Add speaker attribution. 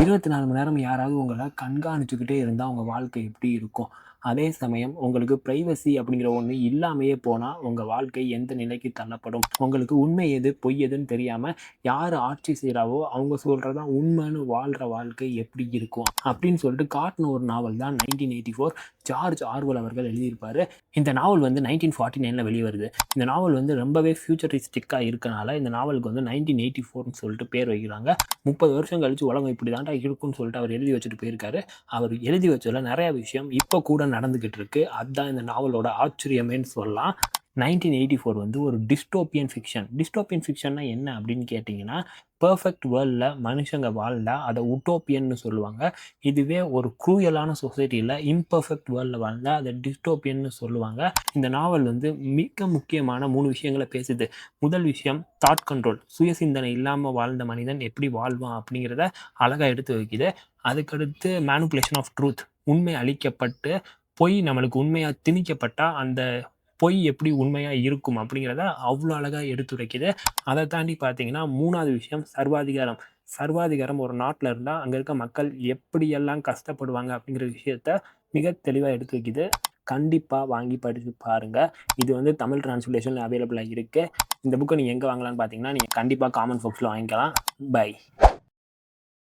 Speaker 1: இருபத்தி நாலு மணி நேரம் யாராவது உங்களை கண்காணிச்சுக்கிட்டே இருந்தால் உங்கள் வாழ்க்கை எப்படி இருக்கும்? அதே சமயம் உங்களுக்கு ப்ரைவசி அப்படிங்கிற ஒன்று இல்லாமையே போனால் உங்கள் வாழ்க்கை எந்த நிலைக்கு தள்ளப்படும்? உங்களுக்கு உண்மை எது பொய் எதுன்னு தெரியாமல் யார் ஆட்சி செய்கிறாவோ அவங்க சொல்கிறதா உண்மைன்னு வாழ்கிற வாழ்க்கை எப்படி இருக்கும்? அப்படின்னு சொல்லிட்டு காட்டின ஒரு நாவல் தான் nineteen eighty four George Orwell அவர்கள் எழுதியிருப்பார். இந்த நாவல் வந்து நைன்டீன் ஃபார்ட்டி நைனில் வெளியே வருது. இந்த நாவல் வந்து ரொம்பவே ஃபியூச்சரிஸ்டிக்காக இருக்கனால இந்த நாவலுக்கு வந்து நைன்டீன் எயிட்டி ஃபோர்னு சொல்லிட்டு பேர் வைக்கிறாங்க. முப்பது வருஷம் கழிச்சு உலகம் இப்படி தாண்டா இருக்கும்னு சொல்லிட்டு அவர் எழுதி வச்சுட்டு போயிருக்காரு. அவர் எழுதி வச்சதில் நிறையா விஷயம் இப்போ கூட நடந்துக்கிட்டு இருக்கு அதுதான் இந்த நாவலோட ஆச்சரியமேன்னு சொல்லலாம். நைன்டீன் எயிட்டி ஃபோர் வந்து ஒரு டிஸ்டோப்பியன் ஃபிக்ஷன் டிஸ்டோப்பியன் ஃபிக்ஷன்னா என்ன அப்படின்னு கேட்டிங்கன்னா பர்ஃபெக்ட் வேர்ல்டில் மனுஷங்க வாழ்ந்தா அதை உட்டோப்பியன்னு சொல்லுவாங்க. இதுவே ஒரு குரூயலான சொசைட்டியில் இம்பர்ஃபெக்ட் வேர்ல்டில் வாழ்ந்த அதை டிஸ்டோப்பியன்னு சொல்லுவாங்க. இந்த நாவல் வந்து மிக முக்கியமான மூணு விஷயங்களை பேசுது. முதல் விஷயம் தாட் கண்ட்ரோல் சுய சிந்தனை இல்லாமல் வாழ்ந்த மனிதன் எப்படி வாழ்வான் அப்படிங்கிறத அழகாக எடுத்து வைக்குது. அதுக்கடுத்து மேனுப்புலேஷன் ஆஃப் ட்ரூத் உண்மை அளிக்கப்பட்டு பொய் நம்மளுக்கு உண்மையாக திணிக்கப்பட்டால் அந்த பொய் எப்படி உண்மையாக இருக்கும் அப்படிங்கிறத அவ்வளோ அழகாக எடுத்துரைக்குது. அதை தாண்டி பார்த்தீங்கன்னா மூணாவது விஷயம் சர்வாதிகாரம். சர்வாதிகாரம் ஒரு நாட்டில் இருந்தால் அங்கே இருக்க மக்கள் எப்படியெல்லாம் கஷ்டப்படுவாங்க அப்படிங்கிற விஷயத்த மிக தெளிவாக எடுத்து வைக்குது கண்டிப்பாக வாங்கி படித்து பாருங்கள் இது வந்து தமிழ் டிரான்ஸ்லேஷனில் அவைலபிளாக இருக்குது இந்த புக்கை நீங்கள் எங்கே வாங்கலாம்னு பார்த்தீங்கன்னா நீங்கள் கண்டிப்பாக காமன் ஃபோக்ஸில் வாங்கிக்கலாம். பை